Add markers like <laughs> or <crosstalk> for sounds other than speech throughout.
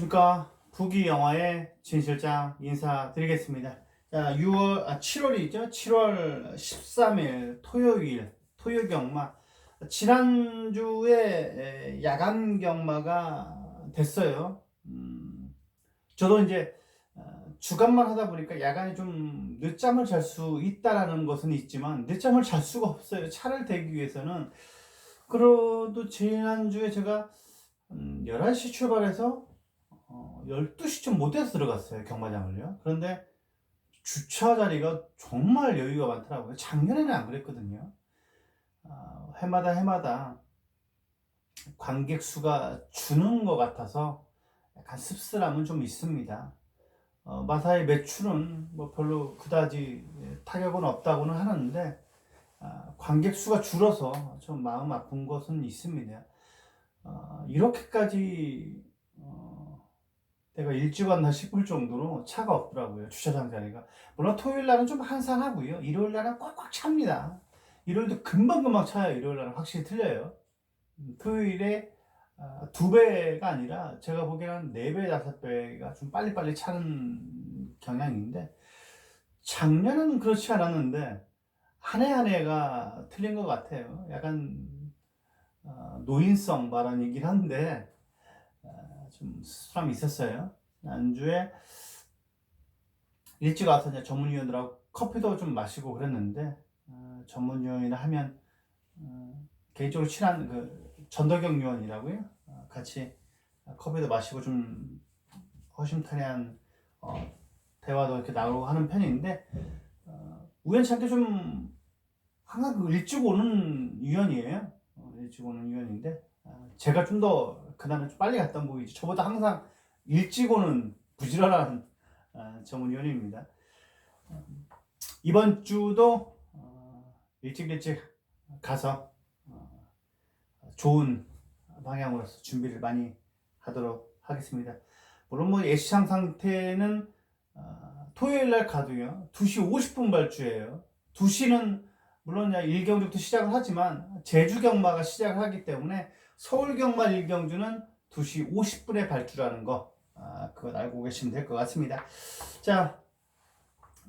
안녕하십니까. 부기 영화의 진 실장 인사드리겠습니다. 자, 6월, 아, 7월이죠. 7월 13일 토요일, 토요 경마. 지난주에 에, 야간 경마가 됐어요. 음, 저도 이제 어, 주간만 하다 보니까 야간에 좀 늦잠을 잘 수 있다라는 것은 있지만 늦잠을 잘 수가 없어요. 차를 대기 위해서는. 그래도 지난주에 제가 음, 11시 출발해서 어, 12시쯤 못해서 들어갔어요, 경마장을요. 그런데 주차 자리가 정말 여유가 많더라고요. 작년에는 안 그랬거든요. 어, 해마다 해마다 관객 수가 주는 것 같아서 약간 씁쓸함은 좀 있습니다. 어, 마사의 매출은 뭐 별로 그다지 타격은 없다고는 하는데 아, 관객 수가 줄어서 좀 마음 아픈 것은 있습니다. 어, 이렇게까지 어, 내가 일찍 왔나 싶을 정도로 차가 없더라고요. 주차장 자리가. 물론 토요일 날은 좀 한산하고요. 일요일 날은 꽉꽉 찹니다. 일요일도 금방금방 차요. 일요일 날은 확실히 틀려요. 음, 토요일에 아, 두 배가 아니라 제가 보기에는 한네 배, 다섯 배가 좀 빨리빨리 차는 경향인데 작년은 그렇지 않았는데 한 해 한 해가 틀린 것 같아요. 약간 어, 노인성 발언이긴 한데 어, 좀 수람이 있었어요. 안주에 일찍 와서 이제 전문위원들하고 커피도 좀 마시고 그랬는데 어, 전문위원이라 하면 어, 개인적으로 친한 그 전덕영 위원이라고요. 어, 같이 커피도 마시고 좀 허심탄회한 어, 대화도 이렇게 나누고 하는 편인데 어, 우연찮게 좀 항상 그 일찍 오는 위원이에요. 어, 일찍 오는 위원인데 어, 제가 좀더 그날은 좀 빨리 갔던 보이지 저보다 항상 일찍 오는 부지런한 어, 전문위원입니다. 어, 이번 주도 어, 일찍 일찍 가서 어, 좋은 방향으로서 준비를 많이 하도록 하겠습니다. 물론 뭐 예시상 상태는 어, 토요일 날 가도요 2시 50분 발주예요. 2시는 물론 1경주부터 시작을 하지만 제주 경마가 시작을 하기 때문에 서울 경마 1경주는 2시 50분에 발주라는 거 아, 그것 알고 계시면 될 것 같습니다. 자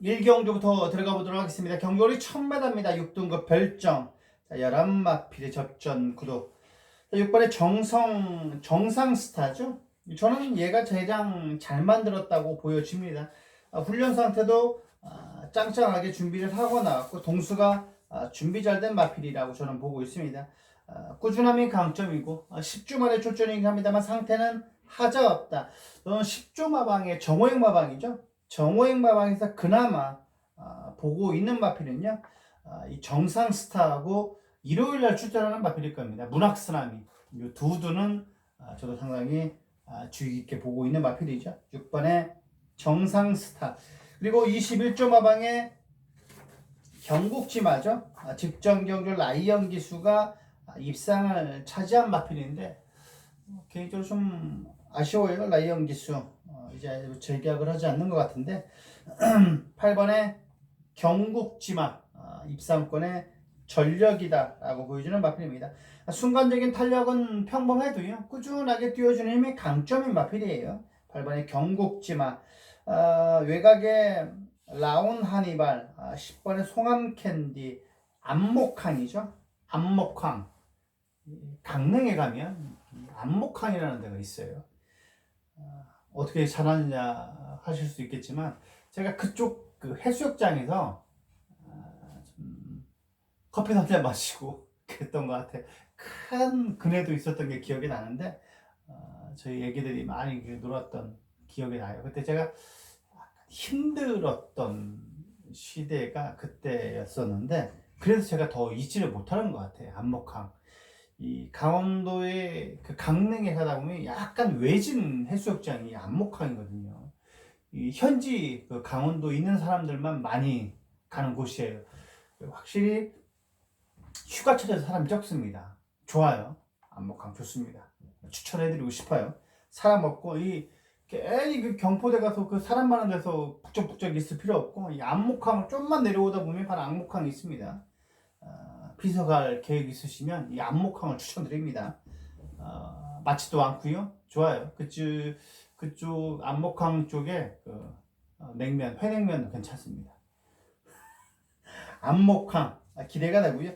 1경주부터 들어가 보도록 하겠습니다. 경주리 1000m입니다. 6등급 별정 자, 11마필의 접전 구독 자, 6번에 정성 정상 스타죠. 저는 얘가 가장 잘 만들었다고 보여집니다. 아, 훈련 상태도 아, 짱짱하게 준비를 하고 나왔고 동수가 아, 준비 잘 된 마필이라고 저는 보고 있습니다. 아, 꾸준함이 강점이고 아, 10주 만에 출전이긴 합니다만 상태는 하자 없다. 어, 10조 마방의 정호행 마방이죠. 정호행 마방에서 그나마 아, 보고 있는 이 정상 스타하고 일요일 날 출전하는 마필일 겁니다. 문학스나미 이 두 두는 아, 저도 상당히 아, 주의 깊게 보고 있는 마필이죠. 6번의 정상 스타 그리고 21조 마방의 경국지마죠. 아, 직전 경주 라이언 기수가 아, 입상을 차지한 마필인데 어, 개인적으로 좀 아쉬워요. 라이언 기수 어, 이제 재계약을 하지 않는 것 같은데 <clears throat> 8번에 경국지마 아, 입상권의 전력이다라고 보여주는 마필입니다. 아, 순간적인 탄력은 평범해도요 꾸준하게 띄워주는 힘이 강점인 마필이에요. 8번에 경국지마 아, 외곽에 라온 하니발, 아, 10번의 송암 캔디, 안목항이죠. 안목항. 이 강릉에 가면 이 안목항이라는 데가 있어요. 아, 어떻게 잘하느냐 하실 수 있겠지만 제가 그쪽 그 해수욕장에서 아, 좀 커피 한 잔 마시고 <laughs> 그랬던 것 같아요. 큰 그네도 있었던 게 기억이 나는데 아, 저희 애기들이 많이 그 놀았던 기억이 나요. 그때 제가 힘들었던 시대가 그때였었는데 그래서 제가 더 잊지를 못하는 것 같아요 안목항 이 강원도의 그 강릉에 가다 보면 약간 외진 해수욕장이 안목항이거든요. 이 현지 그 강원도 있는 사람들만 많이 가는 곳이에요. 확실히 휴가철에서 사람이 적습니다. 좋아요. 안목항 좋습니다. 추천해드리고 싶어요. 사람 없고 이 괜히 그 경포대 가서 그 사람 많은 데서 북적북적 있을 필요 없고 이 안목항을 좀만 내려오다 보면 바로 안목항이 있습니다. 어, 비서갈 계획 있으시면 이 안목항을 추천드립니다. 어, 마치도 않고요. 좋아요. 그쯤 그쪽 안목항 쪽에 그 어, 냉면, 회냉면 괜찮습니다. <laughs> 안목항 아, 기대가 되고요.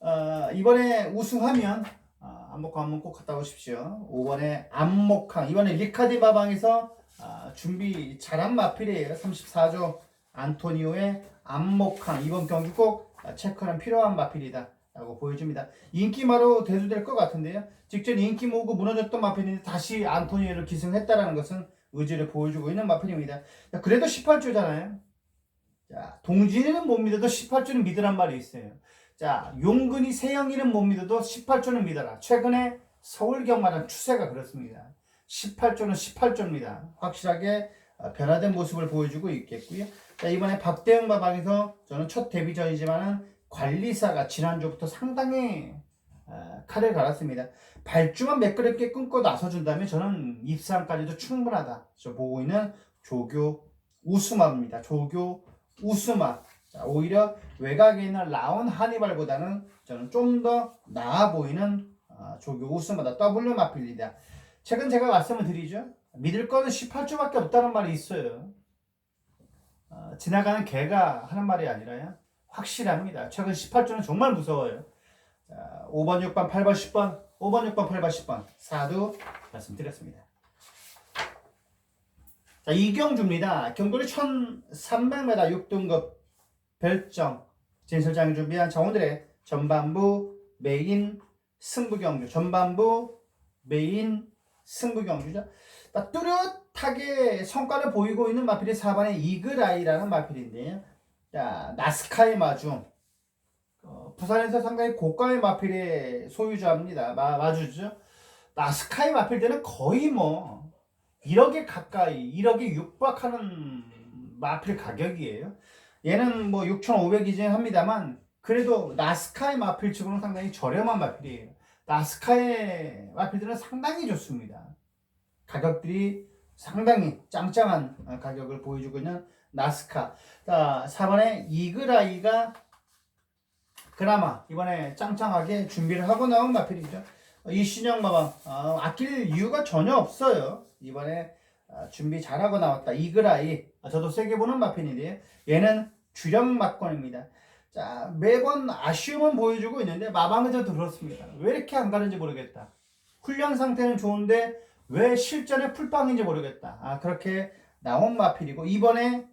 어, 이번에 우승하면 아, 안목항 한번 꼭 갔다 오십시오. 5번에 안목항 이번에 리카디 바방에서 아, 준비 잘한 마필이에요. 34조 안토니오의 안목항 이번 경기 꼭 체크는 필요한 마필이다. 라고 보여줍니다. 인기마로 대두될 것 같은데요. 직전 인기 모으고 무너졌던 마필인데 다시 안토니오를 기승했다라는 것은 의지를 보여주고 있는 마필입니다. 자, 그래도 18조잖아요. 자, 동진이는 못 믿어도 18조는 믿으란 말이 있어요. 자, 용근이 세영이는 못 믿어도 18조는 믿어라. 최근에 서울 경마장 추세가 그렇습니다. 18조는 18조입니다. 확실하게 어, 변화된 모습을 보여주고 있겠고요. 자, 이번에 박대영 마방에서 저는 첫 데뷔전이지만은 관리사가 지난주부터 상당히 어, 칼을 갈았습니다. 발주만 매끄럽게 끊고 나서준다면 저는 입상까지도 충분하다. 저 보고 있는 조교 우스마입니다. 조교 우스마. 자, 오히려 외곽에 있는 라온 하니발보다는 저는 좀 더 나아 보이는 어, 조교 우스마다. W 마필리다. 최근 제가 말씀을 드리죠. 믿을 거는 18조밖에 없다는 말이 있어요. 어, 지나가는 개가 하는 말이 아니라요. 확실합니다. 최근 18조는 정말 무서워요. 자, 5번, 6번, 8번, 10번, 5번, 6번, 8번, 10번 사두 말씀드렸습니다. 자, 이경주입니다. 경돌이 1300m 6등급 별정 진설장이 준비한 자 오늘의 전반부 메인 승부 경주 전반부 메인 승부 경주죠. 자, 뚜렷하게 성과를 보이고 있는 마필이 4번의 이글아이라는 마필인데요. 자, 나스카의 마중. 어, 부산에서 상당히 고가의 마필의 소유자입니다. 마, 마주죠. 나스카의 마필 때는 거의 뭐 1억에 가까이, 1억에 육박하는 마필 가격이에요. 얘는 뭐 6,500이긴 합니다만 그래도 나스카의 마필 치고는 상당히 저렴한 마필이에요. 나스카의 마필들은 상당히 좋습니다. 가격들이 상당히 짱짱한 가격을 보여주고 있는 나스카. 자, 4번에 이글아이가 그나마 이번에 짱짱하게 준비를 하고 나온 마필이죠. 이신영 마방 어, 아낄 이유가 전혀 없어요. 이번에 어, 준비 잘하고 나왔다. 이글아이 아, 저도 세게 보는 마필인데요. 얘는 주력 막권입니다. 자 매번 아쉬움은 보여주고 있는데 마방에서 들었습니다. 왜 이렇게 안 가는지 모르겠다. 훈련 상태는 좋은데 왜 실전에 풀빵인지 모르겠다. 아 그렇게 나온 마필이고 이번에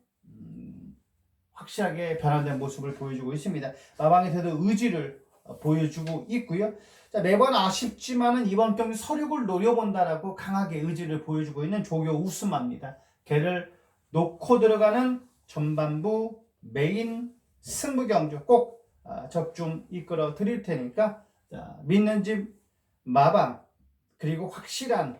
확실하게 변화된 모습을 보여주고 있습니다. 마방에서도 의지를 어, 보여주고 있고요. 자, 매번 아쉽지만은 이번 경기 서륙을 노려본다라고 강하게 의지를 보여주고 있는 조교 우스마입니다. 걔를 놓고 들어가는 전반부 메인 승부 경주 꼭 어, 적중 이끌어 드릴 테니까 자, 믿는 집 마방 그리고 확실한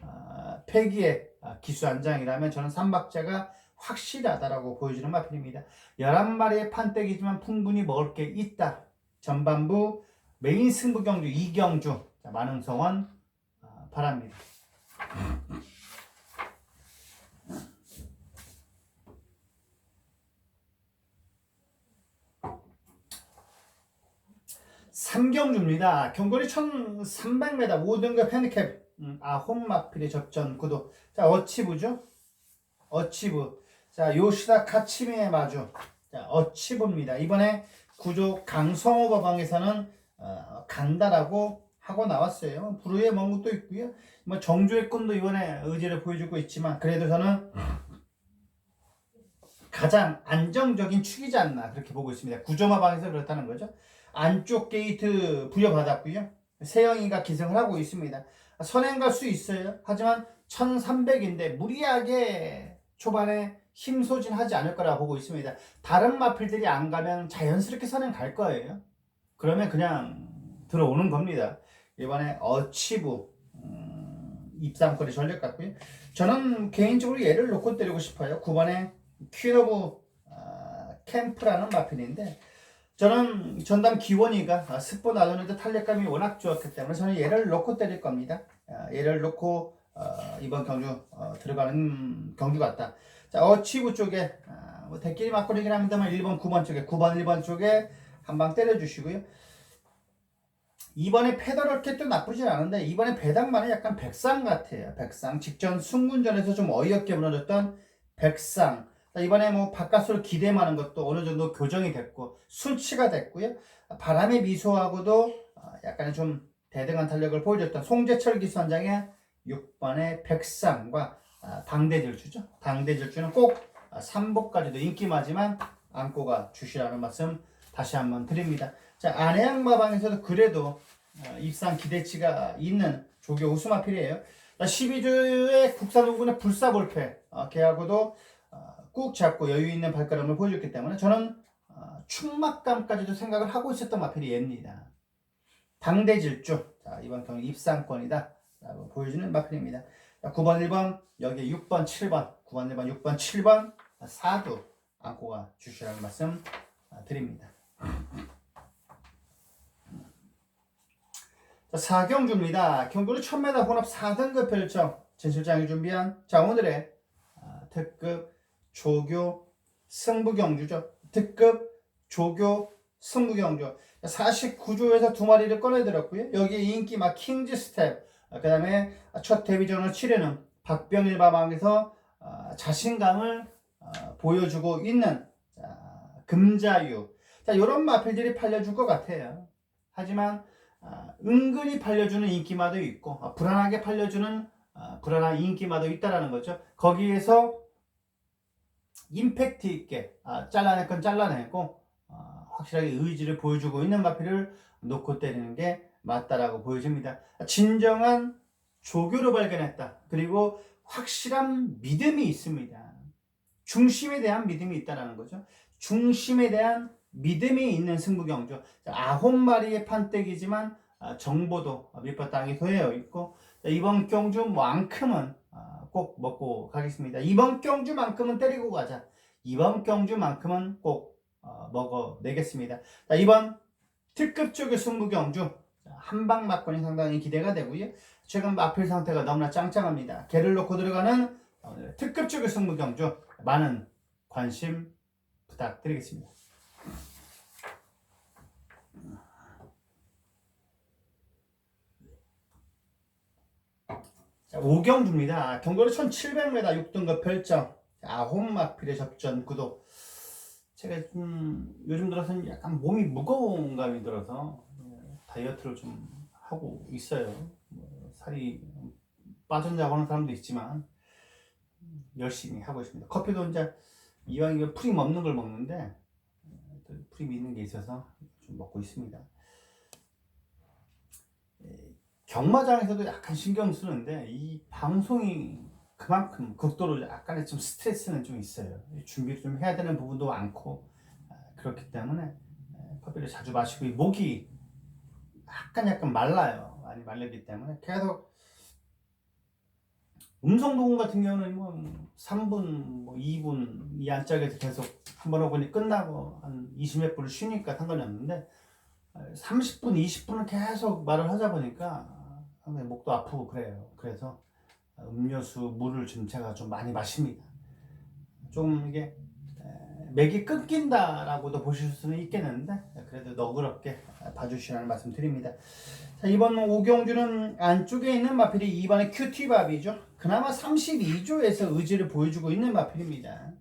어, 패기의 기수 한 장이라면 저는 삼박자가 확실하다라고 보여주는 마필입니다. 11마리의 판때기지만 충분히 먹을 게 있다. 전반부 메인 승부 경주 이경주 자, 많은 성원 어, 바랍니다. 삼경주입니다. 경거리 1300m 5등급 핸디캡 음, 아홉 마필의 접전 구도 자 어치부죠? 어치부 자, 요시다 카치미의 마주. 자, 어치부입니다. 이번에 구조 강성호 법왕에서는 어, 간다라고 하고 나왔어요. 부르에 먼 것도 있고요. 뭐 정주의 꾼도 이번에 의지를 보여주고 있지만 그래도 저는 가장 안정적인 축이지 않나 그렇게 보고 있습니다. 구조마방에서 그렇다는 거죠. 안쪽 게이트 부여받았고요. 세영이가 기승을 하고 있습니다. 선행 갈 수 있어요. 하지만 1300인데 무리하게 초반에 힘 소진하지 않을 거라 보고 있습니다. 다른 마필들이 안 가면 자연스럽게 선행 갈 거예요. 그러면 그냥 들어오는 겁니다. 이번에 어치부 음, 입상거리 전력 같고요. 저는 개인적으로 얘를 놓고 때리고 싶어요. 9번에 퀴너브 어, 캠프라는 마필인데 저는 전담 기원이가 스포 나누는데 탄력감이 워낙 좋았기 때문에 저는 얘를 놓고 때릴 겁니다. 어, 얘를 놓고 어, 이번 경주 어, 들어가는 경주 같다. 자, 어치부 쪽에 아, 뭐 대끼리 맞거리긴 합니다만 1번, 9번 쪽에 9번, 1번 쪽에 한 방 때려주시고요. 이번에 페더럴 캣도 나쁘진 않은데 이번에 배당만은 약간 백상 같아요. 백상 직전 승문전에서 좀 어이없게 무너졌던 백상. 이번에 뭐 바깥으로 기대 많은 것도 어느 정도 교정이 됐고 순치가 됐고요. 바람의 미소하고도 어, 약간의 좀 대등한 탄력을 보여줬던 송재철 기선장의 6번의 백상과 아, 당대질주죠. 당대질주는 꼭 3복까지도 인기마지만 안고가 주시라는 말씀 다시 한번 드립니다. 자, 안해양마방에서도 그래도 어, 입상 기대치가 있는 조교 우수마필이에요. 12주의 국산 후군의 불사볼패 어, 걔하고도 어, 꾹 잡고 여유 있는 발걸음을 보여줬기 때문에 저는 어, 충막감까지도 생각을 하고 있었던 마필이 얘입니다. 당대질주 자, 이번 경기 입상권이다 라고 보여주는 마필입니다. 자, 9번, 1번 여기에 6번, 7번 9번, 1번, 6번, 7번 4두 안고가 주시라는 말씀 아, 드립니다. 자, 4경주입니다. 경주는 1000m 혼합 4등급 펼쳐 진 실장이 준비한 자 오늘의 아, 특급 조교 승부 경주죠. 특급 조교 승부 경주 49조에서 두 마리를 꺼내들었고요. 여기에 인기 막 킹즈 스텝 그 다음에 첫 데뷔전을 치르는 박병일 바방에서 아, 자신감을 아, 보여주고 있는 자, 금자유 자 이런 마필들이 팔려줄 것 같아요. 하지만 아, 은근히 팔려주는 인기마도 있고 아, 불안하게 팔려주는 아, 불안한 인기마도 있다라는 거죠. 거기에서 임팩트 있게 아, 잘라낼 건 잘라내고 아, 확실하게 의지를 보여주고 있는 마필을 놓고 때리는 게 맞다라고 보여집니다. 진정한 조교를 발견했다. 그리고 확실한 믿음이 있습니다. 중심에 대한 믿음이 있다라는 거죠. 중심에 대한 믿음이 있는 승부경주. 아홉 마리의 판때기지만 아, 정보도 밑바 땅에 도여 있고 이번 경주만큼은 아, 꼭 먹고 가겠습니다. 이번 경주만큼은 때리고 가자. 이번 경주만큼은 꼭 어, 먹어내겠습니다. 자, 이번 특급 쪽의 승부 경주 한방 맞건이 상당히 기대가 되고요. 최근 마필 상태가 너무나 짱짱합니다. 개를 놓고 들어가는 특급 쪽의 승부 경주 많은 관심 부탁드리겠습니다. 자, 오경주입니다. 경거리 1700m 6등급 별정 아홉 마필의 접전 구도 제가 좀 요즘 들어서는 약간 몸이 무거운 감이 들어서 예, 다이어트를 좀 하고 있어요. 뭐 살이 빠졌냐고 하는 사람도 있지만 열심히 하고 있습니다. 커피도 이제 이왕이면 프림 없는 걸 먹는데 또 프림 있는 게 있어서 좀 먹고 있습니다. 예, 경마장에서도 약간 신경 쓰는데 이 방송이 그만큼 극도로 약간의 좀 스트레스는 좀 있어요. 준비를 좀 해야 되는 부분도 많고 아, 그렇기 때문에 예, 커피를 자주 마시고 이 목이 약간 약간 말라요. 많이 말리기 때문에 계속 음성 녹음 같은 경우는 뭐 3분, 뭐 2분 이 안짝에서 계속 한 번 오고 끝나고 한 20몇 분을 쉬니까 상관이 없는데 30분, 20분을 계속 말을 하다 보니까 상당히 목도 아프고 그래요. 그래서 음료수, 물을 좀 제가 좀 많이 마십니다. 좀 이게 맥이 끊긴다라고도 보실 수는 있겠는데 그래도 너그럽게 봐주시라는 말씀 드립니다. 자, 이번 오경주는 안쪽에 있는 마필이 2번의 큐티밥이죠. 그나마 32조에서 의지를 보여주고 있는 마필입니다.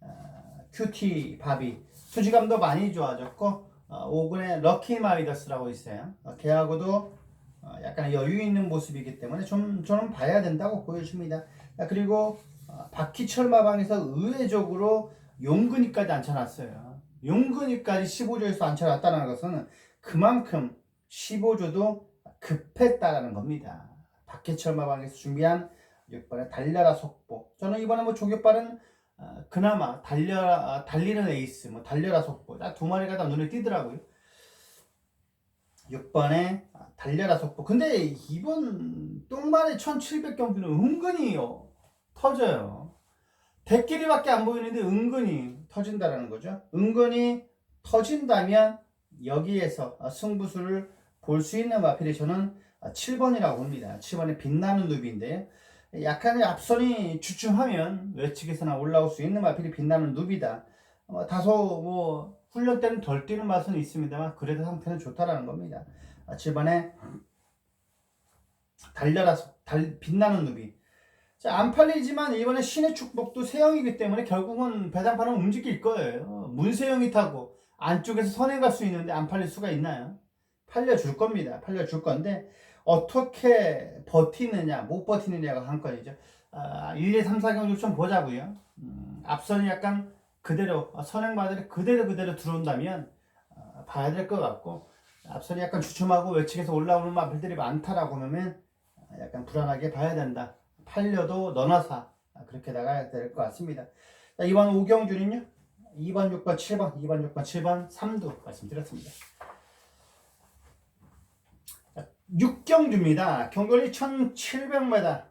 어, 큐티밥이 수지감도 많이 좋아졌고 어, 5군의 럭키 마이더스라고 있어요. 어, 걔하고도 어, 약간 여유 있는 모습이기 때문에 좀 저는 봐야 된다고 보여집니다. 자, 그리고 어, 바퀴 철 마방에서 의외적으로 용근이까지 앉혀놨어요. 용근이까지 15조에서 앉혀놨다는 것은 그만큼 15조도 급했다라는 겁니다. 박해철 마방에서 준비한 6번의 달려라 속보. 저는 이번에 뭐 조교발은 어, 그나마 달려라 아, 달리는 에이스, 뭐 달려라 속보. 두 마리가 다 눈에 띄더라고요. 6번에 달려라 속보. 근데 이번 똥만의 1700경주는 은근히 어, 터져요. 대끼리밖에 안 보이는데 은근히 터진다라는 거죠. 은근히 터진다면 여기에서 승부수를 볼 수 있는 마필이 저는 7번이라고 봅니다. 7번의 빛나는 누비인데 약간의 앞선이 주춤하면 외측에서나 올라올 수 있는 마필이 빛나는 누비다. 어, 다소 뭐 훈련 때는 덜 뛰는 맛은 있습니다만 그래도 상태는 좋다라는 겁니다. 아, 7번에 달려라 달 빛나는 누비. 자, 안 팔리지만 이번에 신의 축복도 세형이기 때문에 결국은 배당판은 움직일 거예요. 문세형이 타고 안쪽에서 선행 갈 수 있는데 안 팔릴 수가 있나요? 팔려줄 겁니다. 팔려줄 건데 어떻게 버티느냐 못 버티느냐가 관건이죠. 아, 1, 2, 3, 4경주 좀 보자고요. 음, 앞선이 약간 그대로 아, 선행마들이 그대로 그대로 들어온다면 아, 봐야 될 것 같고 앞선이 약간 주춤하고 외측에서 올라오는 마필들이 많다라고 하면 아, 약간 불안하게 봐야 된다. 팔려도 너나사 아, 그렇게 나가야 될 것 같습니다. 자, 이번 오경준은요. 2번, 6번, 7번, 2번, 6번, 7번, 3도 말씀드렸습니다. 6경주입니다. 경거리 1700m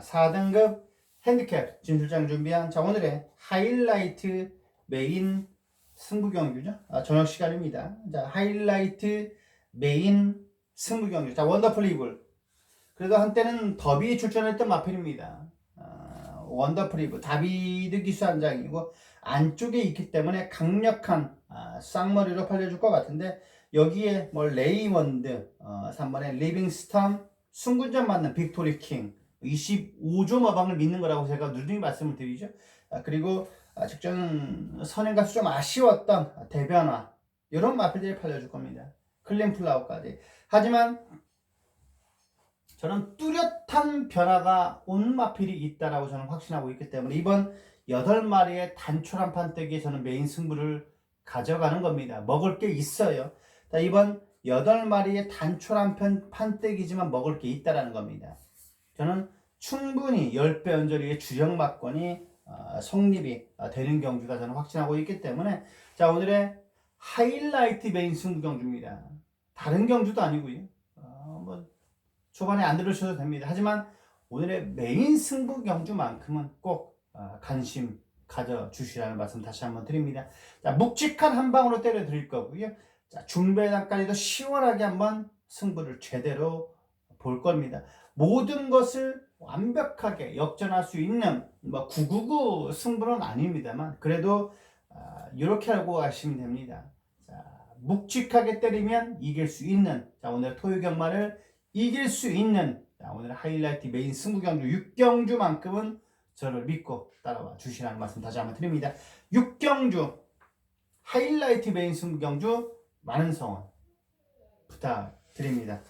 4등급 핸디캡 진출장 준비한 자 오늘의 하이라이트 메인 승부 경주죠. 아, 저녁 시간입니다. 자 하이라이트 메인 승부 경주. 자 원더풀 이블. 그래도 한때는 더비 출전했던 마필입니다. 아, 원더풀 이블 다비드 기수 한 장이고 안쪽에 있기 때문에 강력한 아, 쌍머리로 팔려줄 것 같은데 여기에 뭐 레이먼드 어, 3번에 리빙스턴 순군전 맞는 빅토리 킹 25조 마방을 믿는 거라고 제가 누누이 말씀을 드리죠. 아, 그리고 아, 직전 선행가수 좀 아쉬웠던 대변화 이런 마필들이 팔려줄 겁니다. 클린 플라워까지. 하지만 저는 뚜렷한 변화가 온 마필이 있다라고 저는 확신하고 있기 때문에 이번 8마리의 단촐한 판때기에 저는 메인 승부를 가져가는 겁니다. 먹을 게 있어요. 자, 이번 8마리의 단촐한 편, 판때기지만 먹을 게 있다라는 겁니다. 저는 충분히 10배 연저리의 주력 막권이 어, 성립이 어, 되는 경주가 저는 확신하고 있기 때문에 자 오늘의 하이라이트 메인 승부 경주입니다. 다른 경주도 아니고요. 어, 뭐 초반에 안 들으셔도 됩니다. 하지만 오늘의 메인 승부 경주만큼은 꼭 어, 관심 가져 주시라는 말씀 다시 한번 드립니다. 자 묵직한 한 방으로 때려 드릴 거고요. 자 중배당까지도 시원하게 한번 승부를 제대로 볼 겁니다. 모든 것을 완벽하게 역전할 수 있는 뭐 999 승부는 아닙니다만 그래도 아, 이렇게 알고 가시면 됩니다. 자, 묵직하게 때리면 이길 수 있는 자, 오늘 토요 경마를 이길 수 있는 자, 오늘 하이라이트 메인 승부 경주 6경주만큼은 저를 믿고 따라와 주시라는 말씀 다시 한번 드립니다. 6경주 하이라이트 메인 승부 경주 많은 성원 부탁드립니다.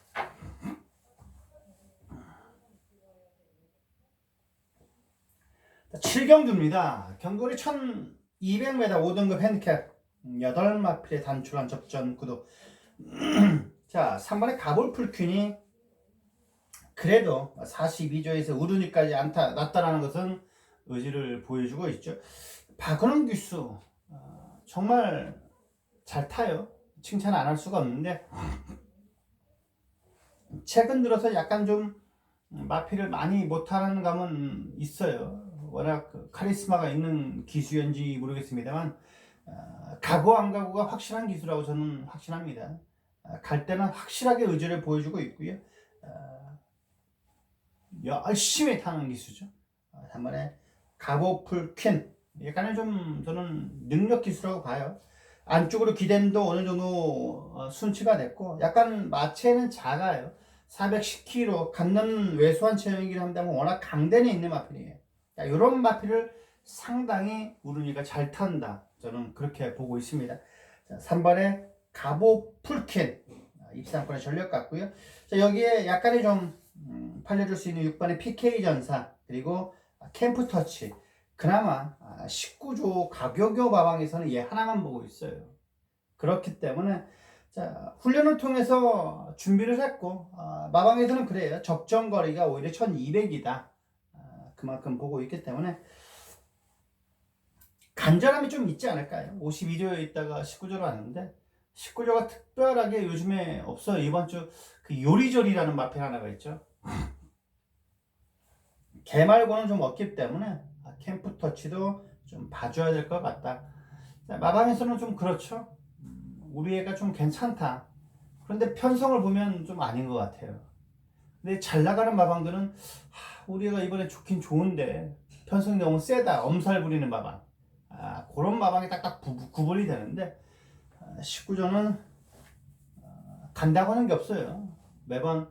7경주입니다. 경거리 1200m 5등급 핸디캡 8마필의 단출한 접전 구도 <clears throat> 자 3번의 가볼풀 퀸이 그래도 42조에서 우르니까지 안타 났다라는 것은 의지를 보여주고 있죠. 박은원 기수 어, 정말 잘 타요. 칭찬 안 할 수가 없는데 최근 들어서 약간 좀 마피를 많이 못하는 감은 있어요. 워낙 그 카리스마가 있는 기수연지 모르겠습니다만 어, 각오 안 각오가 확실한 기수라고 저는 확신합니다. 어, 갈 때는 확실하게 의지를 보여주고 있고요. 어, 열심히 타는 기수죠. 어, 한번에 가보풀 퀸 약간은 좀 저는 능력 기수라고 봐요. 안쪽으로 기댄도 어느 정도 어, 순치가 됐고 약간 마체는 작아요. 410kg 갖는 왜소한 체형이긴 한다면 워낙 강단에 있는 마필이에요. 이런 마필을 상당히 우르니가 잘 탄다. 저는 그렇게 보고 있습니다. 자, 3번에 가보 풀킨 입상권의 전력 같고요. 자, 여기에 약간의 좀 음, 팔려줄 수 있는 6번의 PK 전사 그리고 캠프 터치 그나마 19조 가격여 마방에서는 얘 하나만 보고 있어요. 그렇기 때문에 자, 훈련을 통해서 준비를 했고 어, 마방에서는 그래요. 적정 거리가 오히려 1200이다. 어, 그만큼 보고 있기 때문에 간절함이 좀 있지 않을까요? 52조에 있다가 19조로 왔는데 19조가 특별하게 요즘에 없어요. 이번 주 그 요리조리라는 마필 하나가 있죠. 개 말고는 좀 없기 때문에 캠프 터치도 좀 봐줘야 될 것 같다. 자, 마방에서는 좀 그렇죠. 우리 애가 좀 괜찮다. 그런데 편성을 보면 좀 아닌 것 같아요. 근데 잘 나가는 마방들은 하, 우리 애가 이번에 좋긴 좋은데 편성이 너무 세다. 엄살 부리는 마방. 아, 그런 마방이 딱딱 구, 구분이 되는데 아, 19조는 아, 간다고 하는 게 없어요. 매번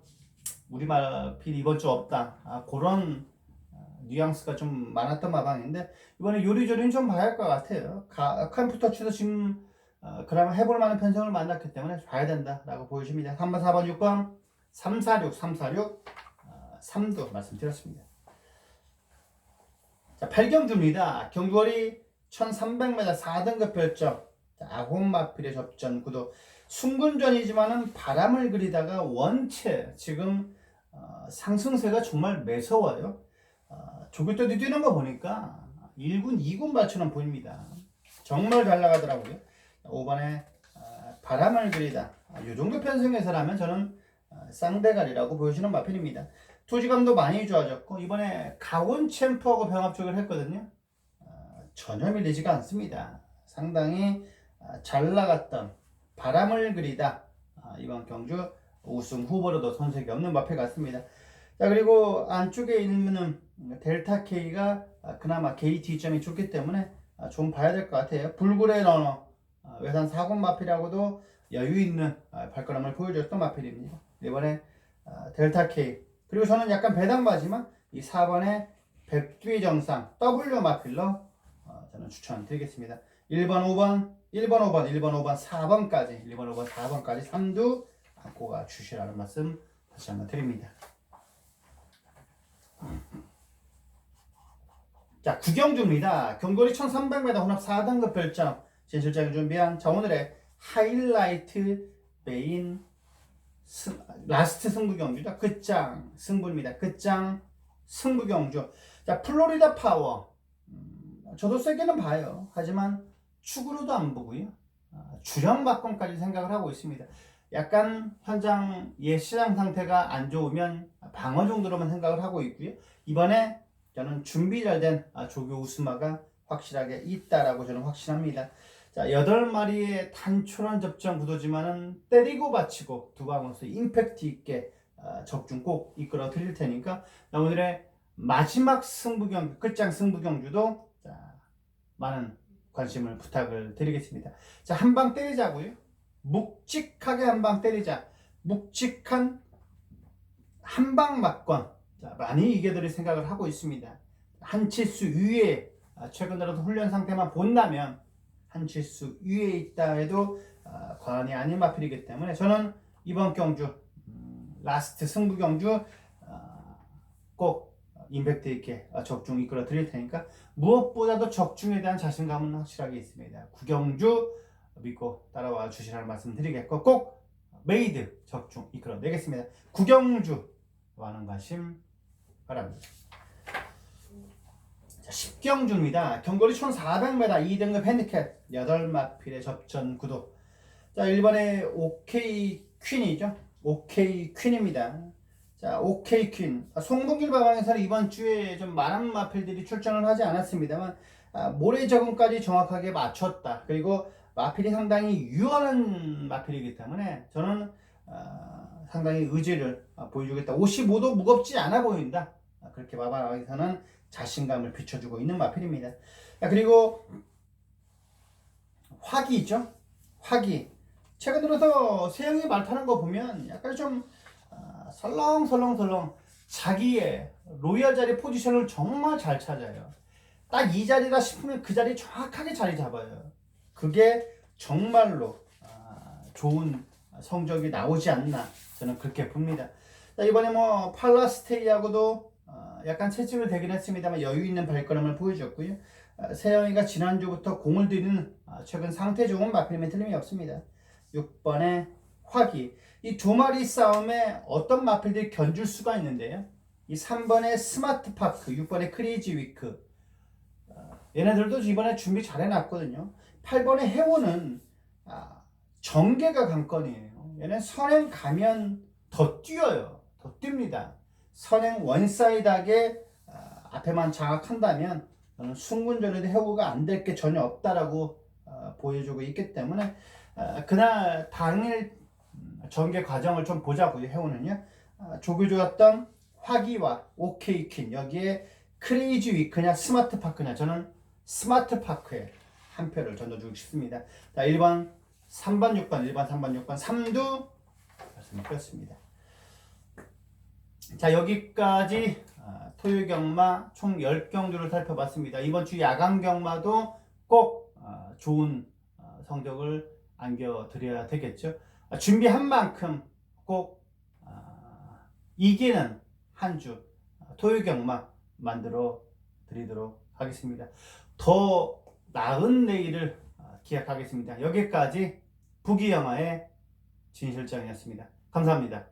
우리말 필 이번 주 없다. 아, 그런 어, 뉘앙스가 좀 많았던 마방인데 이번에 요리조리는 좀 봐야 할 것 같아요. 가, 컴퓨터 치도 지금 어, 그러면 해볼 만한 편성을 만났기 때문에 봐야 된다라고 보여집니다. 3번, 4번, 6번, 346, 346, 어, 3도 말씀드렸습니다. 자, 8경주입니다. 경주거리 1300m 4등급 별점. 자, 아곤마필의 접전 구도. 순군전이지만은 바람을 그리다가 원체 지금 어, 상승세가 정말 매서워요. 어, 조교대도 뛰는 거 보니까 1군, 2군 발처럼 보입니다. 정말 잘 나가더라고요. 5번에 어, 바람을 그리다. 아, 이 정도 편승에서라면 저는 어, 쌍대가리라고 보여주는 마필입니다. 투지감도 많이 좋아졌고 이번에 강원 챔프하고 병합적을 했거든요. 어, 전혀 밀리지가 않습니다. 상당히 어, 잘 나갔던 바람을 그리다 아, 이번 경주 우승 후보로도 손색이 없는 마필 같습니다. 자 그리고 안쪽에 있는 델타 K가 아, 그나마 게이트 이점이 좋기 때문에 아, 좀 봐야 될 것 같아요. 불굴의 러너 아, 외산 사군 마필하고도 여유 있는 아, 발걸음을 보여줬던 마필입니다. 이번에 아, 델타 K 그리고 저는 약간 배당바지만 이 4번의 백두의 정상 W 마필로 어, 저는 추천드리겠습니다. 1번, 5번, 1번, 5번, 1번, 5번, 4번까지 1번, 5번, 4번까지 3두 안고가 주시라는 말씀 다시 한번 드립니다. 자, 구경주입니다. 경거리 1300m 혼합 4등급 별점 진실장이 준비한 자 오늘의 하이라이트 메인 스, 라스트 승부 경주죠. 끝장 승부입니다. 끝장 승부 경주. 자 플로리다 파워. 음, 저도 세게는 봐요. 하지만 축으로도 안 보고요. 아, 주력 막건까지 생각을 하고 있습니다. 약간 현장 예 시장 상태가 안 좋으면 방어 정도로만 생각을 하고 있고요. 이번에 저는 준비 잘 된 조교 우스마가 확실하게 있다라고 저는 확신합니다. 자, 여덟 마리의 단촐한 접전 구도지만은 때리고 받치고 두 방으로서 임팩트 있게 어, 적중 꼭 이끌어 드릴 테니까 자, 오늘의 마지막 승부 경주, 끝장 승부 경주도 자, 많은 관심을 부탁을 드리겠습니다. 자, 한 방 때리자고요. 묵직하게 한 방 때리자. 묵직한 한 방 맞건 자, 많이 이겨드릴 생각을 하고 있습니다. 한 치수 위에 아, 최근 들어서 훈련 상태만 본다면 한 치수 위에 있다 해도 아, 과언이 아닌 마필이기 때문에 저는 이번 경주 음, 라스트 승부 경주 아, 꼭 임팩트 있게 아, 적중 이끌어 드릴 테니까 무엇보다도 적중에 대한 자신감은 확실하게 있습니다. 구경주 믿고 따라와 주시라는 말씀 드리겠고 꼭 메이드 적중 이끌어 내겠습니다. 구경주 많은 관심 바랍니다. 자, 10경주입니다. 경거리 1400m 2등급 핸디캡 8마필의 접전 구도. 자, 1번에 OK 퀸이죠. OK 퀸입니다. 자, OK 퀸. 아, 송봉길 바방에서는 이번 주에 좀 많은 마필들이 출전을 하지 않았습니다만 아, 모래 적응까지 정확하게 맞췄다. 그리고 마필이 상당히 유연한 마필이기 때문에 저는 아, 상당히 의지를 아, 보여주겠다. 55도 무겁지 않아 보인다. 아, 그렇게 마방에서는 자신감을 비춰주고 있는 마필입니다. 자, 그리고 화기 있죠? 화기. 최근 들어서 세영이 말 타는 거 보면 약간 좀 아, 설렁설렁설렁 자기의 로얄 자리 포지션을 정말 잘 찾아요. 딱 이 자리다 싶으면 그 자리 정확하게 자리 잡아요. 그게 정말로 아, 좋은 성적이 나오지 않나 저는 그렇게 봅니다. 자, 이번에 뭐 팔라스테이하고도 어, 약간 채찍을 대긴 했습니다만 여유 있는 발걸음을 보여줬고요. 어, 세영이가 지난주부터 공을 들이는 어, 최근 상태 좋은 마필임에 틀림이 없습니다. 6번의 화기. 이 두 마리 싸움에 어떤 마필들이 견줄 수가 있는데요. 이 3번의 스마트 파크, 6번의 크레이지 위크. 어, 얘네들도 이번에 준비 잘 해놨거든요. 8번의 해오는 아, 전개가 관건이에요. 얘는 선행 가면 더 뛰어요. 더 뜁니다. 선행 원사이드하게 아, 앞에만 장악한다면 저는 순군전에도 해오가 안 될 게 전혀 없다라고 아, 보여주고 있기 때문에 아, 그날 당일 음, 전개 과정을 좀 보자고요. 해오는요. 아, 조교조였던 화기와 오케이 퀸 여기에 크레이지 위크냐 스마트 파크냐 저는 스마트 파크에 한 표를 던져주고 싶습니다. 자 1번 3번 6번 1번 3번 6번 3두 말씀드렸습니다. 자 여기까지 아, 토요 경마 총 10경주를 살펴봤습니다. 이번 주 야간 경마도 꼭 아, 좋은 아, 성적을 안겨드려야 되겠죠. 아, 준비한 만큼 꼭 아, 이기는 한 주 토요 경마 만들어 드리도록 하겠습니다. 더 나은 내일을 아, 기약하겠습니다. 여기까지 부기영화의 진 실장이었습니다. 감사합니다.